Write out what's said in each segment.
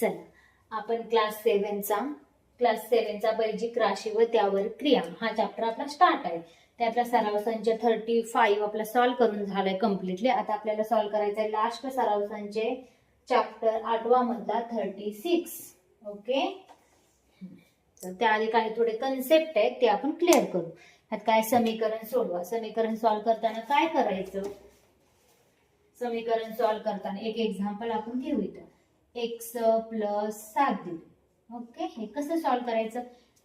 चला आपण class सेव्हनचा class सेव्हनचा बैजिक राशी व त्यावर क्रिया. हा चॅप्टर आपला स्टार्ट आहे. ते आपला सराव संच थर्टी फाईव्ह आपला सॉल्व्ह करून झालाय कम्प्लिटली आता आपल्याला सॉल्व्ह करायचं आहे लास्ट सराव संचे चॅप्टर आठवा मधला थर्टी सिक्स ओके तर त्याआधी काही थोडे कन्सेप्ट आहेत ते आपण क्लिअर करू. त्यात काय समीकरण सोडवा. समीकरण सॉल्व्ह करताना काय करायचं? समीकरण सॉल्व्ह करताना एक एक्झाम्पल आपण घेऊ इथं. एक्स प्लस सात दिली. ओके हे कसं सॉल्व्ह करायचं?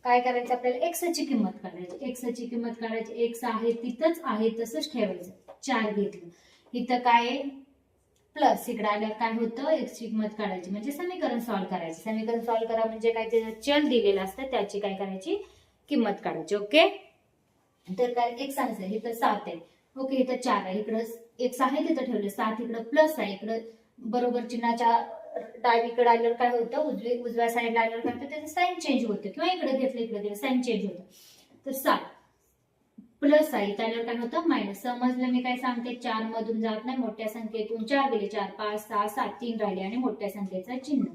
काय करायचं? आपल्याला एक्स ची किंमत काढायची. एक्सची किंमत काढायची. एक्स आहे तिथंच आहे तसंच ठेवायचं. चार घेतलं. इथं काय प्लस इकडे आल्यावर काय होतं? एक्सची किंमत काढायची. म्हणजे समीकरण सॉल्व्ह करायचं. समीकरण सॉल्व्ह करा म्हणजे काय? ते चल दिलेलं असतं. त्याची काय करायची? किंमत काढायची. ओके तर काय? एक्स आहे इथं सात आहे. ओके इथं चार आहे. इकडं एक्स आहे तिथं ठेवलं. सात इकडं प्लस आहे. इकडं बरोबर चिन्हाच्या डावीकडे आल्यावर काय होतं? उजवी उजव्या साईडला आल्यावर काय होतं? त्याचं साईन चेंज होतं. किंवा इकडे घेतलं इकडे घेतलं साईन चेंज होतं. तर सात. प्लस आहे इथं आल्यावर काय होतं? मायनस समजलं मी काय सांगते? चार मधून जात नाही. मोठ्या संख्येतून चार गेले. चार पाच सहा सात तीन राहिले आणि मोठ्या संख्येचं चिन्ह.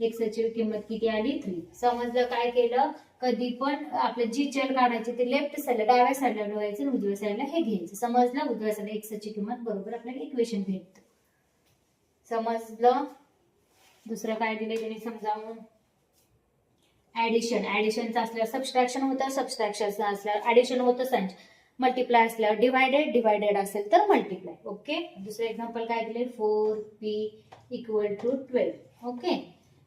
एक्सची किंमत किती आली? थ्री समजलं काय केलं? कधी पण आपलं जी चल काढायची ते लेफ्ट साईडला डाव्या साईडला डोळायचं आणि उजव्या साईडला हे घ्यायचं. समजलं? उजव्या साईडला एक्सची किंमत बरोबर आपल्याला इक्वेशन भेटतं. समजलं? दुसरं काय दिलं त्यांनी समजावून? ऍडिशन ऍडिशनचं असल्यावर सबस्ट्रॅक्शन होतं सबस्ट्रॅक्शन असल्यावर ऍडिशन होतं संच मल्टिप्लाय असल्यावर डिवायडेड डिवायडेड असेल तर मल्टिप्लाय ओके दुसरं एक्झाम्पल काय दिले four P equal to twelve okay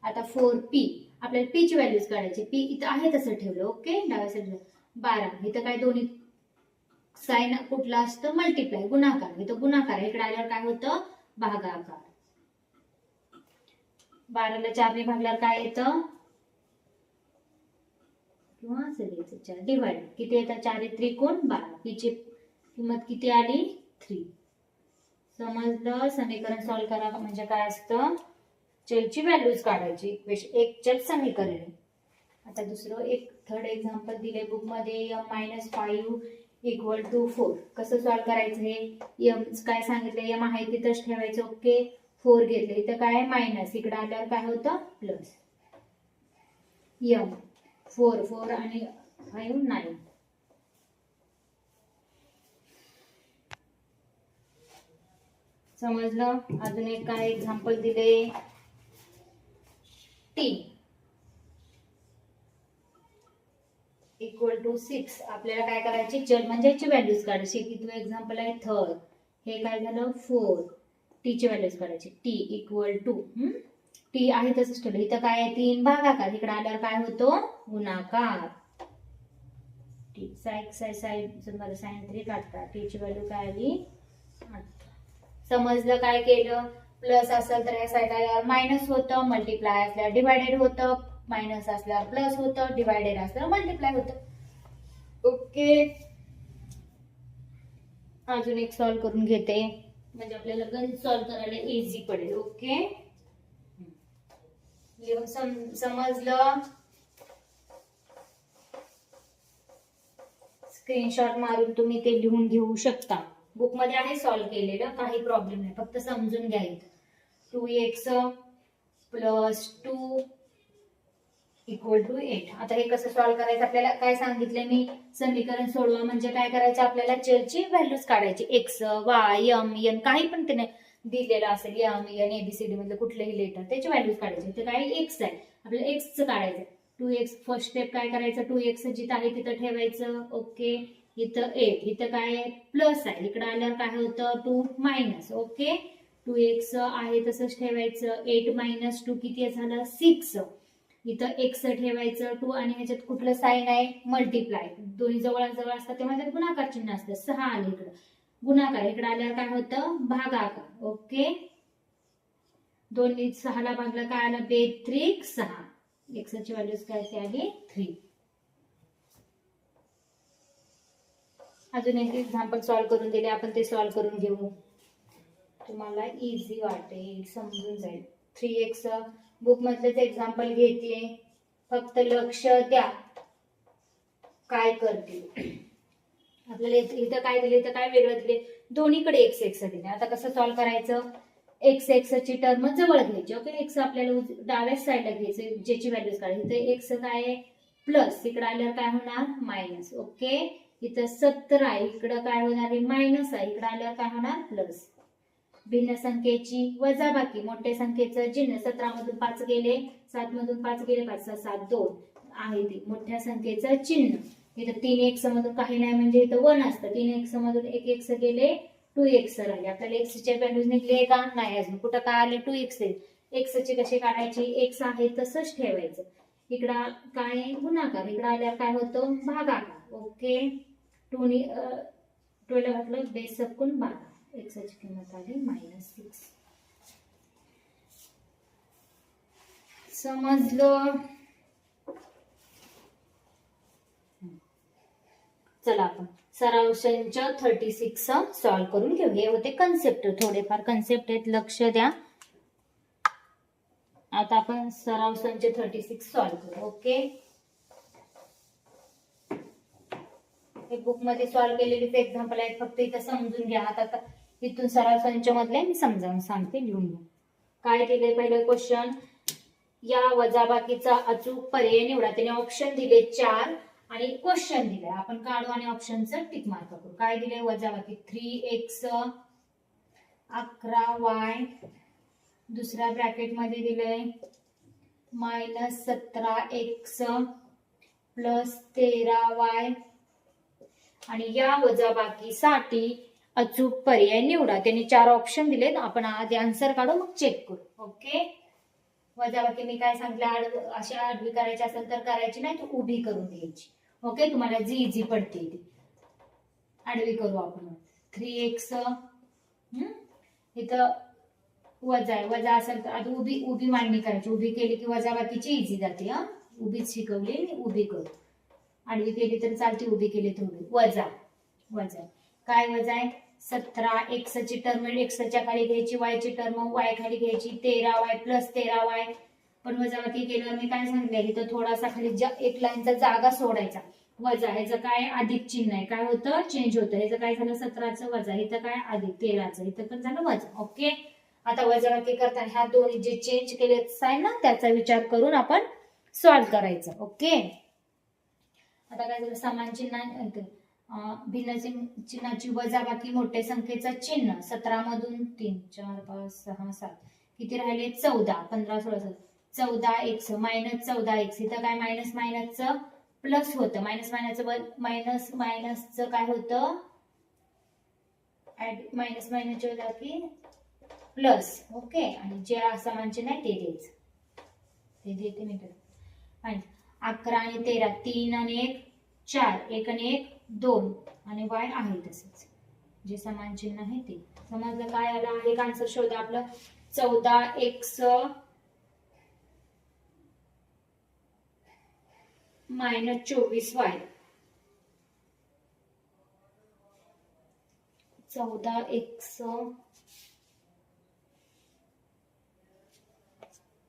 आता फोर पी आपल्याला पी ची व्हॅल्यूज काढायची. पी इथं आहे तसं ठेवलं. ओके डाव्या साईडला बारा. इथं काय दोन्ही साईन कुठला असतं? मल्टिप्लाय गुणाकार. इथं गुणाकार. इकडे आल्यावर काय होतं? भागाकार. बाराला चारने भागल्यावर काय येतं? किंवा असेल याचं चार. डिवाइड. किती येतात? चार त्रिकोण बारा. हिची किंमत किती आली? थ्री. समजलं? समीकरण सॉल्व्ह करा म्हणजे काय असतं? चलची व्हॅल्यूज काढायची. इक्वेशन एक चल समीकरण. आहे. आता दुसरं एक थर्ड एक्झाम्पल दिले बुकमध्ये M minus five equal to four कसं सॉल्व्ह करायचं हे? एम काय सांगितलं एम आहे तिथंच ठेवायचं. ओके फोर घेतलं. इथं काय मायनस. इकडे आल्यावर काय होतं? प्लस. यम. फोर फोर आणि फाईव्ह नाईन. समजलं? अजून एक काय एक्झाम्पल दिले? टी इक्वल टू सिक्स आपल्याला काय करायची? चल म्हणजे याची व्हॅल्यूज काढायची. किती एक्झाम्पल आहे थर्ड हे काय झालं? फोर टीची व्हॅल्यूज करायची. टी इक्वल टू टी आहे तसंच ठेवलं. इथं काय आहे? तीन भागाकार. इकडे आल्यावर काय होतो? गुणाकार. टी साईड साईड साय मला साईन थ्री काढता टीची व्हॅल्यू काय आली? समजलं काय केलं? प्लस असेल तर या साईड आल्यावर मायनस होतं मल्टिप्लाय असल्यावर डिवायडेड होतं मायनस असल्यावर प्लस होतं डिवायडेड असल्यावर मल्टिप्लाय होतं. ओके अजून एक सॉल्व्ह करून घेते. म्हणजे आपल्याला गणित सॉल्व्ह करायला इझी पडेल ओके लिहून सम- समजलं? स्क्रीनशॉट मारून तुम्ही ते लिहून घेऊ शकता. बुकमध्ये आहे सॉल्व्ह केलेलं काही प्रॉब्लेम नाही फक्त समजून घ्यायचं two X plus two equal to two eight हे कसं सॉल्व्ह करायचं? आपल्याला काय सांगितलं मी? समीकरण सोडवा म्हणजे काय करायचं? आपल्याला चलची व्हॅल्यूज काढायची. एक्स वाय एम एन काही पण त्याने दिलेलं असेल एम एन एबीसीडी मधलं कुठलंही लेटर त्याची व्हॅल्यूज काढायची. ते काय एक्स आहे? आपल्याला एक्सचं काढायचं. टू एक्स फर्स्ट स्टेप काय करायचं? टू एक्स जिथं आहे तिथं ठेवायचं. ओके इथं एट इथं काय प्लस आहे. इकडं आल्यावर काय होतं? Two minus okay two X आहे तसंच ठेवायचं. एट मायनस टू किती झालं सिक्स इथं एक्स ठेवायचं टू आणि ह्याच्यात कुठलं साईन आहे? मल्टिप्लाय दोन्ही जवळ जवळ असतात तेव्हा त्यात गुणाकार चिन्ह असतं. सहा आले इकडं. गुणाकार. इकडे आल्यावर काय होतं? भागाकार. ओके दोन्ही सहाला भागला काय आलं? बे थ्री सहा एक्सची व्हॅल्यूज काय ती आली? थ्री अजून एक एक्झाम्पल सॉल्व्ह करून दिले. आपण ते सॉल्व्ह करून घेऊ. तुम्हाला इझी वाटेल. समजून जाईल. थ्री एक्स बुक मधलेच एक्झाम्पल घेते. फक्त लक्ष द्या. काय करते आपल्याला इथं काय दिले इथं काय वेगळं दिले. दोन्हीकडे एक्स एक्स दिले. आता कसं सॉल्व्ह करायचं? एक्स एक्स ची टर्म जवळ घ्यायची. ओके एक्स आपल्याला उज- डाव्या साईडला घ्यायचं. ज्याची व्हॅल्यूज काढायची. इथं एक्स काय आहे? प्लस इकडे आल्यावर काय होणार? मायनस ओके इथं सतरा इकडं काय होणार आहे? मायनस आहे. इकडे आल्यावर काय होणार? प्लस भिन्न संख्येची वजाबाकी. मोठ्या संख्येचं चिन्ह सतरा मधून पाच गेले सात मधून पाच गेले पाच सहा सात दोन आहे ती. मोठ्या संख्येचं चिन्ह. इथं तीन एक्स मधून काही नाही म्हणजे इथं वन असतं. तीन एक्स मधून एक एक्स गेले टू एक्स राहिले. आपल्याला एक्सचे व्हॅल्यूज निघले का? नाही अजून. कुठं काय आले टू एक्स एक्सचे कसे काढायचे? एक्स आहे तसंच ठेवायचं. इकडं काय गुणाकार? इकडं आल्यावर काय होतं? भागाकार. ओके टूनी टूला घातलं बेस सकून एक्सची किंमत आली मायनस सिक्स समजलं? चला आपण सराव संच थर्टी सिक्स सॉल्व करून घेऊ हे होते कन्सेप्ट थोडेफार कन्सेप्ट आहेत लक्ष द्या. आता आपण सराव संच थर्टी सिक्स सॉल्व करू ओके? हे बुकमध्ये सॉल्व केलेलीच एक्झाम्पल आहेत फक्त इथं समजून घ्या. आता इथून सराव मधले मी समजावून सांगते लिहून घ्या. काय दिले पहिलं क्वेश्चन या वजाबाकीचा अचूक पर्याय निवडा. त्याने ऑप्शन दिले चार आणि क्वेश्चन दिले आपण काढू आणि ऑप्शनचं टिक मार्क करू. काय दिले वजाबाकी? थ्री एक्स अकरा वाय दुसऱ्या ब्रॅकेटमध्ये दिलंय दिले मायनस सतरा एक्स प्लस तेरा वाय आणि या वजाबाकीसाठी अचूक पर्याय निवडा. त्यांनी चार ऑप्शन दिलेत. आपण आधी आन्सर काढू मग चेक करू. ओके वजाबाकी मी काय सांगितलं? आड अशी आडवी करायची असेल तर करायची नाही तर उभी करून द्यायची. ओके तुम्हाला जी इझी पडते ती. आडवी करू आपण. थ्री एक्स इथं वजा आहे. वजा असेल तर आधी उभी उभी मांडणी करायची. उभी केली की वजाबाकीची इझी जाते हा? उभीच शिकवली उभी करू. आडवी केली तर चालते उभी केली तर उभी. वजा. वजा. काय वजा आहे? सतरा एक्सची टर्म एक्सच्या खाली घ्यायची वायची टर्म वाय खाली घ्यायची तेरा वाय प्लस तेरा वाय. पण वजाबाकी केल्यावर मी काय सांगितलं इथं थोडासा खाली एक लाईनचा जागा सोडायचा. वजा ह्याचं काय अधिक चिन्ह आहे. काय होतं? चेंज होतं. ह्याचं काय झालं? सतराचं वजा. इथं काय अधिक तेराचं. इथं पण झालं वजा. ओके? आता वजाबाकी करताना ह्या दोन्ही जे चेंज केले आहे ना त्याचा विचार करून आपण सॉल्व्ह करायचं. ओके? आता काय झालं? समान चिन्ह भिन्न चिन्ह- चिन्हाची वजाबाकी मोठ्या संख्येचं चिन्ह सतरा मधून तीन चार पाच सहा सात. किती राहिले? चौदा पंधरा सोळा सात चौदा एक्स मायनस चौदा एक्स इथं काय मायनस मायनसचं? प्लस होतं. मायनस मायनसचं मायनस मायनसचं काय होतं? मायनस मायनसच्या वजाबाकी प्लस. ओके. आणि जे असमान चिन्ह आहे ते द्यायचं ते देते मी अकरा आणि तेरा. तीन आणि एक चार. एक आणि एक दोन आणि वाय आहे तसंच. जे समान चिन्ह आहे ते. समजलं काय आलं आहे? एक आन्सर शोधा आपलं. चौदा एक्स मायनस चोवीस वाय चौदा एक्स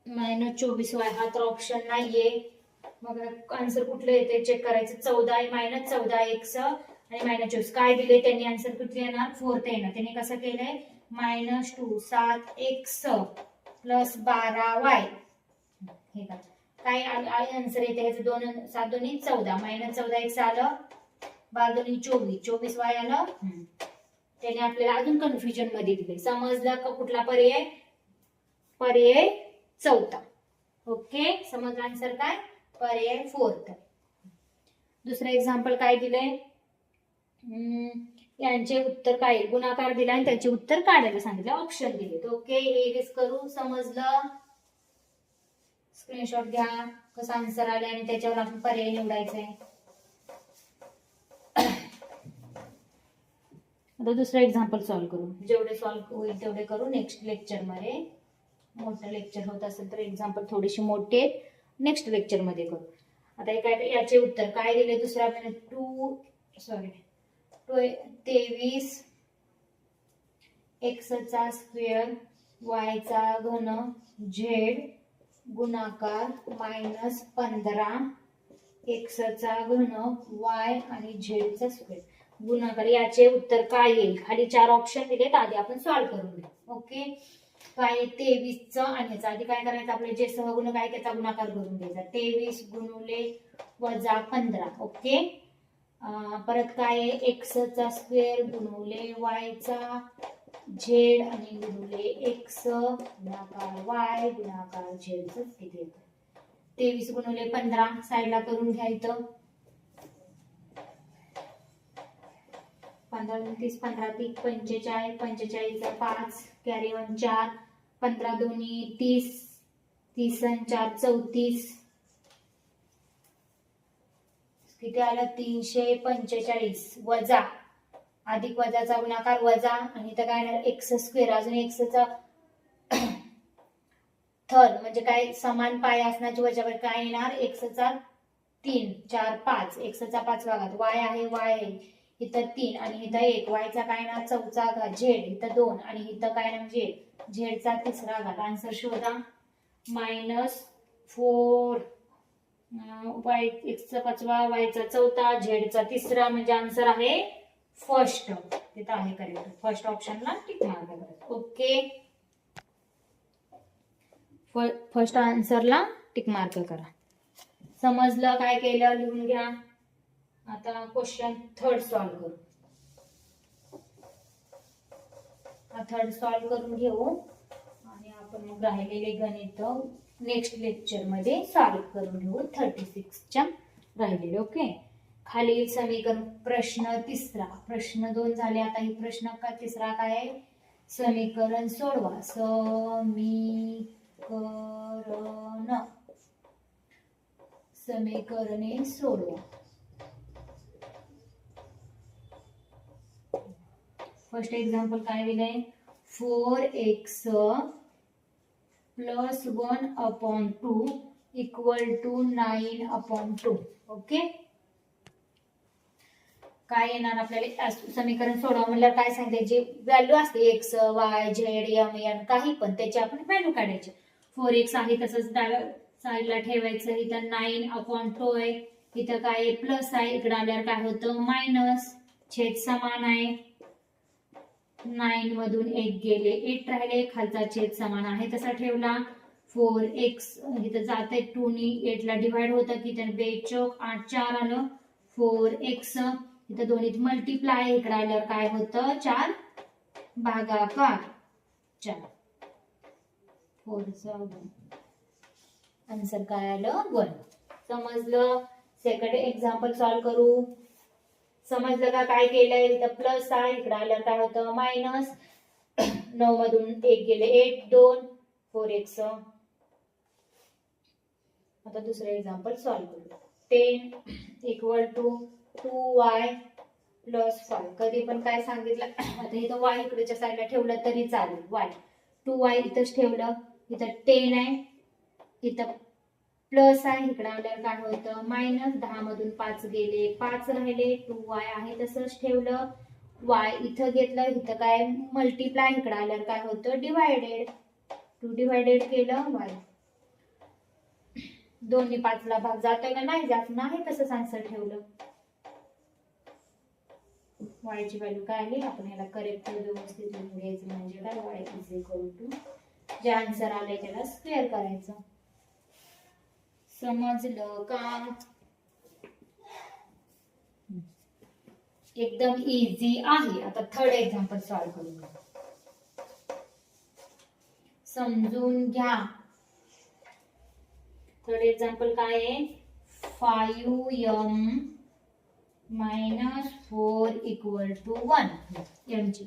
मायनस चोवीस वाय हा तर ऑप्शन नाहीये. मग आन्सर कुठलं येते चेक करायचं. चौदा मायनस चौदा एक्स आणि मायनस चोवीस. काय दिले त्यांनी आन्सर कुठले येणार? फोर्थ येणार त्यांनी कसं केलंय? मायनस टू सात एक्स प्लस बारा वाय हे का काय आन्सर येते ह्याचं दोन सात दोन्ही चौदा. मायनस चौदा एक्स आलं. बारा दोन्ही चोवीस. चोवीस वाय आलं. त्याने आपल्याला अजून कन्फ्युजनमध्ये दिले समजलं का कुठला पर्याय? पर्याय चौथा. ओके समजलं आन्सर काय? पर्याय फोर्थ दुसरं एक्झाम्पल काय दिलंय? यांचे उत्तर काय? गुणाकार दिला आणि त्याचे उत्तर काढायला सांगितलं. ऑप्शन दिले. ओके हे रिस्क करू. समजलं? स्क्रीनशॉट घ्या. कसं आन्सर आले आणि त्याच्यावर आपण पर्याय निवडायचा आहे आता दुसरं एक्झाम्पल सॉल्व्ह करू. जेवढे सॉल्व्ह होईल तेवढे करू नेक्स्ट लेक्चरमध्ये. मोठं लेक्चर होत असेल तर एक्झाम्पल थोडीशी मोठी आहेत. नेक्स्ट लेक्चरमध्ये करू. आता हे काय याचे उत्तर. काय दिले दुसऱ्या टू सॉरी टू तेवीस. एक्सचा स्क्वेअर वायचा घन झेड गुणाकार मायनस पंधरा. एक्सचा घन वाय आणि झेडचा स्क्वेअर गुणाकार. याचे उत्तर काय येईल? खाली चार ऑप्शन दिलेत. आधी आपण सॉल्व्ह करून घेऊ. ओके काय तेवीसचं आणि याचा आधी काय करायचं? आपले जे सहगुणक आहे त्याचा गुणाकार करून घ्यायचा. तेवीस गुणुले वजा पंधरा. ओके? परत काय? आहे एक्सचा स्क्वेअर गुणवले वायचा झेड आणि गुणवले एक्स गुणाकार वाय गुणाकार झेडचं किती येतं? तेवीस गुणवले पंधरा. साईडला करून घ्यायचं पंधरा दोन तीस पंधरा तीस पंचेचाळीस पंचेचाळीसचा पाच कॅरी वन चार पंधरा दोन्ही तीस तीस चार चौतीस. किती आलं? तीनशे पंचेचाळीस. वजा. अधिक वजाचा गुणाकार वजा. आणि तर काय येणार? X square. अजून एक्सचा थर. म्हणजे काय? समान पाय असण्याची वजावर काय येणार? एक्सचा तीन चार पाच. एक्सचा पाच भागात. वाय आहे वाय आहे. इथं तीन आणि इथं एक. वायचा काय ना चौचा घात झेड. इथं दोन आणि इथं काय ना म्हणजे झेडचा तिसरा घात. आन्सर शोधा. मायनस फोर वाय एक्सचा पाचवा वायचा चौथा झेडचा तिसरा म्हणजे आन्सर आहे फर्स्ट तिथं आहे करेक्ट फर्स्ट ऑप्शनला टिक मार्क ओके फर्स्ट आन्सरला टिक मार्क करा. समजलं काय केलं? लिहून घ्या. आता क्वेश्चन थर्ड सॉल्व करू. हा थर्ड सॉल्व करून घेऊ आणि आपण मग राहिलेले गणित नेक्स्ट लेक्चरमध्ये सॉल्व करून घेऊ थर्टी सिक्सच्या राहिलेले ओके खालील समीकरण प्रश्न तिसरा. प्रश्न दोन झाले आता हे प्रश्न का तिसरा काय आहे? समीकरण सोडवा. समीकरण. समीकरणे सोडवा. फर्स्ट एक्झाम्पल काय दिलंय? Four X plus one upon two equal to two nine to. Okay? काय येणार आपल्याला? समीकरण सोडवा म्हणल्यावर काय सांगते? जे व्हॅल्यू असते X Y Z M N काही पण त्याची आपण व्हॅल्यू काढायची. फोर एक्स आहे तसंच डाव्या साईडला ठेवायचं. इथं नाईन अपॉन टू आहे. इथं काय प्लस आहे. इकडे आल्यावर काय होतं? मायनस. छेद समान आहे. नाईन मधून एक गेले. एट राहिले खालचा छेद समान आहे. तसा ठेवला. फोर एक्स इथं जाते टू नी एटला डिवाइड होतं की त्याने बे चौक आठ चार आलं. फोर एक्स इथं दोन्हीत मल्टिप्लाय इकडे आल्यावर काय होतं? चार भागाकार. चार. फोरचा वन आन्सर काय आलं? वन समजलं? सेकंड एक्झाम्पल सॉल्व करू. समजलं का काय केलंय इथं प्लस आहे इकडे आल्यावर काय होतं? मायनस नऊ मधून एक गेले. एट दोन फोर एक्स आता दुसरं एक्झाम्पल सॉल्व करू. Ten equal to two Y plus five कधी पण काय सांगितलं आता इथं वाय इकडेच्या साईडला ठेवलं तरी चालेल. वाय टू वाय इथंच ठेवलं. इथं टेन आहे. इथं प्लस आहे इकडे आल्यावर काय होतं? मायनस दहा मधून पाच गेले पाच राहिले टू वाय आहे तसंच ठेवलं. वाय इथं घेतलं इथं काय मल्टिप्लाय इकडे आल्यावर काय होतं? डिवायडेड टू डिवायडेड केलं वाय दोन्ही पाचला भाग जातोय का नाही? जात नाही तसंच आन्सर ठेवलं. वायची व्हॅल्यू काय आली? आपण याला करेक्ट व्यवस्थित लिहून घ्यायचं म्हणजे काय? वाय इज इक्वल टू जे आन्सर आलंय त्याला स्क्वेअर करायचं. समजलं का? एकदम इझी आहे. आता थर्ड एक्झाम्पल सॉल्व करून समजून घ्या. थर्ड एक्झाम्पल काय आहे? Five M minus four equal to one एमची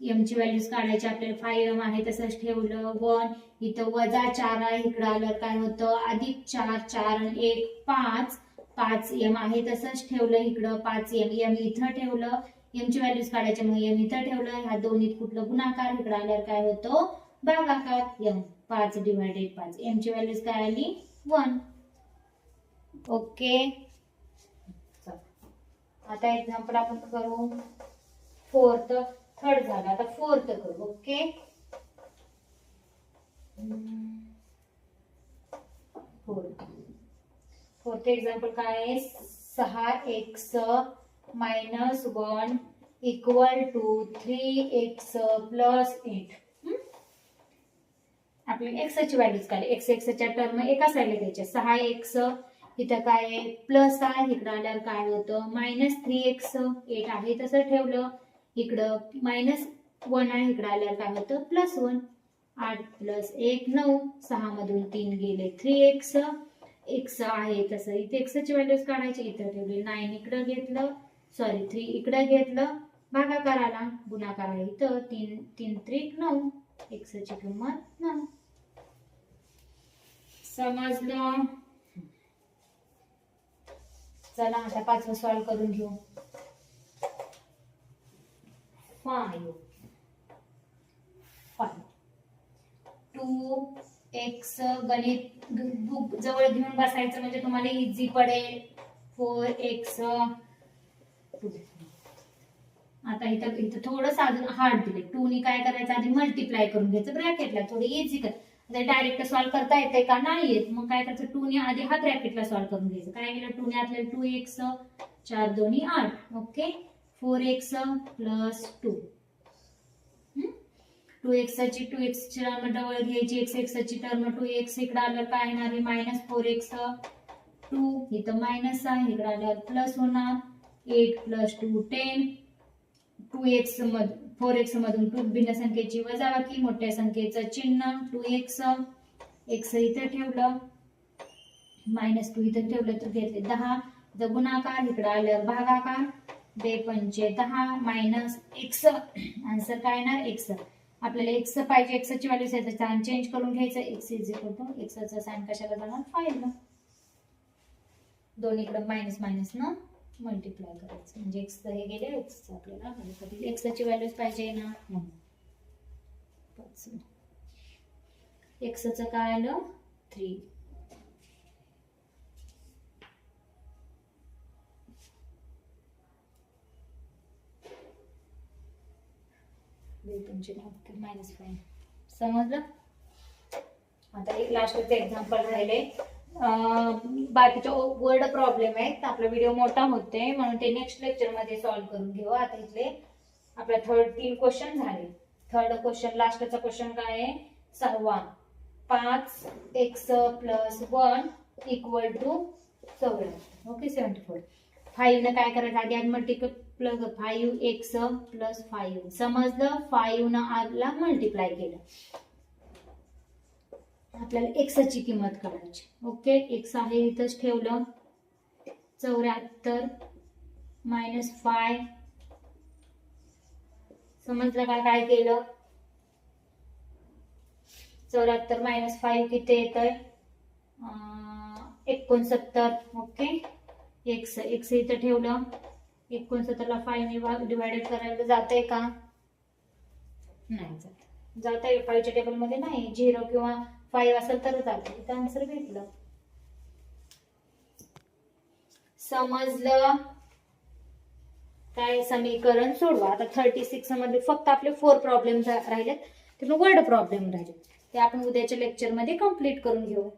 एमची व्हॅल्यूज काढायची आपल्याला फाईव्ह एम आहे तसंच ठेवलं. वन इथं वजा चार आहे इकडं आलं काय होतं? अधिक चार चार एक पाच. पाच एम आहे तसंच ठेवलं इकडं पाच एम एम इथं ठेवलं. एमची व्हॅल्यूज काढायच्या मग एम इथं ठेवलं. ह्या दोन्हीत कुठलं गुणाकार इकडं आल्यावर काय होतो? भागाकार. एम पाच डिवायडेड पाच. एमची व्हॅल्यूज काय आली? वन ओके आता एक्झाम्पल आपण करू. फोर्थ थर्ड झालं. आता फोर्थ करू. ओके फोर्थ फोर्थ एक्झाम्पल काय आहे? सहा x minus one equal to three x plus eight आपल्याला एक्सची व्हॅल्यूज काय एक्स एक्सच्या टर्म एका साईडला द्यायच्या सहा एक्स इथं काय आहे? प्लस आहे. इकडं आल्यावर काय होतं? मायनस थ्री एक्स एट आहे. तसं ठेवलं. इकडं मायनस वन आहे. इकडं आल्यावर काय होतं? प्लस वन आठ प्लस एक नऊ सहा मधून तीन गेले थ्री एक्स एक्स आहे तसं. इथे एक्सची व्हॅल्यूज काढायची इथं ठेवली. नाईन इकडं घेतलं सॉरी थ्री इकडं घेतलं. भागाकार आला गुणाकार आहे इथं. तीन तीन त्रिक नऊ. एक्सची किंमत नऊ. समजलं? चला आता पाचवं सॉल्व करून घेऊ. फाईव्ह फाईव्ह टू एक्स गणित बुक जवळ घेऊन बसायचं म्हणजे तुम्हाला इझी पडेल. फोर एक्स आता इथं इथं थोडंसं अजून हार्ड दिले टू काय करायचं? आधी मल्टिप्लाय करून घ्यायचं. ब्रॅकेटला थोडी इझी कर. डायरेक्ट सॉल्व करता येते का? नाही येत मग काय करायचं? टू ने आधी हा ब्रॅकेटला सॉल्व करून घ्यायचं. काय केलं? टू ने आपल्याला टू एक्स चार दोन्ही आठ. Okay four x plus two two एक्सची two x ची टर्म डबल घ्यायची एक्स एक्सची टर्म टू एक्स इकडे आल्यावर काय येणार आहे? मायनस फोर एक्स टू इथं मायनस आहे. इकडे आल्यावर प्लस होणार. Eight plus two ten two x मध फोर एक्स मधून टू भिन्न संख्येची वजाबाकी मोठ्या संख्येचं चिन्ह टू एक्स एक्स इथं ठेवलं. मायनस टू इथं ठेवलं तर घेतले दहा. जर गुणाकार इकडे आल्यावर भागाकार. बे पंचे दहा. मायनस एक्स आन्सर काय येणार? एक्स आपल्याला एक्स पाहिजे एक्सची व्हॅल्यू साईन चेंज करून घ्यायचं. एक्स इज इक्वल टू एक्सचा साईन कशाला जाणार? फाईव्ह दोन इकडं मायनस मायनस ना मल्टिप्लाय करायचं. म्हणजे एक्स हे गेले एक्स आपल्याला एक्सची व्हॅल्यूज पाहिजे ना? म्हणून एक्सचं काय आलं? थ्री मायनस फाईव्ह समजलं? आता एक लास्टचं एक्झाम्पल राहिले. बाकीच्या वर्ड प्रॉब्लेम आहेत. आपला व्हिडिओ मोठा होते म्हणून ते नेक्स्ट लेक्चरमध्ये सॉल्व्ह करून घेऊ. आता इथले आपल्या थर्ड तीन क्वेश्चन झाले. थर्ड क्वेश्चन लास्टचा क्वेश्चन काय आहे? सहावा. पाच x plus one equal to चौऱ्याहत्तर ओके सेवन्टी फोर फाईव्ह न काय करायचं? आधी आधी plus five x plus five समजलं फाईव्ह न आला मल्टिप्लाय केलं. आपल्याला एक्सची किंमत काढायची. ओके एक्स आहे इथंच ठेवलं. चौऱ्याहत्तर मायनस फाय समजलं का काय केलं? चौऱ्याहत्तर मायनस फाईव्ह किती येत आहे एकोणसत्तर. ओके एक्स एक्स इथं ठेवलं. एकोणसत्तरला फाईव्ह डिवायडेड करायला जाते का? नाही जात. जात आहे फाईव्हच्या टेबलमध्ये नाही. झिरो किंवा फाईव्ह असेल तर जाते इथं आन्सर भेटलं. समजलं? काय समीकरण सोडवा. आता थर्टी सिक्समध्ये फक्त आपले फोर प्रॉब्लेम राहिलेत. ते वर्ड प्रॉब्लेम राहिले ते आपण उद्याच्या लेक्चरमध्ये कंप्लीट करून घेऊ.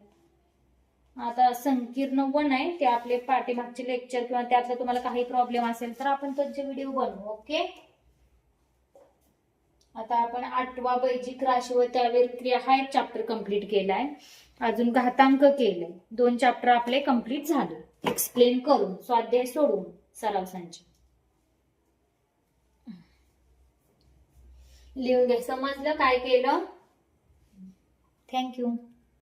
आता संकीर्ण वन आहे ते आपले पाठीमागचे लेक्चर किंवा त्यातलं तुम्हाला काही प्रॉब्लेम असेल तर आपण त्याचे व्हिडिओ बनवू ओके आता आपण आठवा बैजिक राशी व त्यावेळी क्रिया हा एक चॅप्टर कंप्लीट केलाय. अजून घातांक केलंय. दोन चॅप्टर आपले कंप्लीट झाले. एक्सप्लेन करून स्वाध्याय सोडून सराव संच. लिहून घ्या. समजलं काय केलं? थँक्यू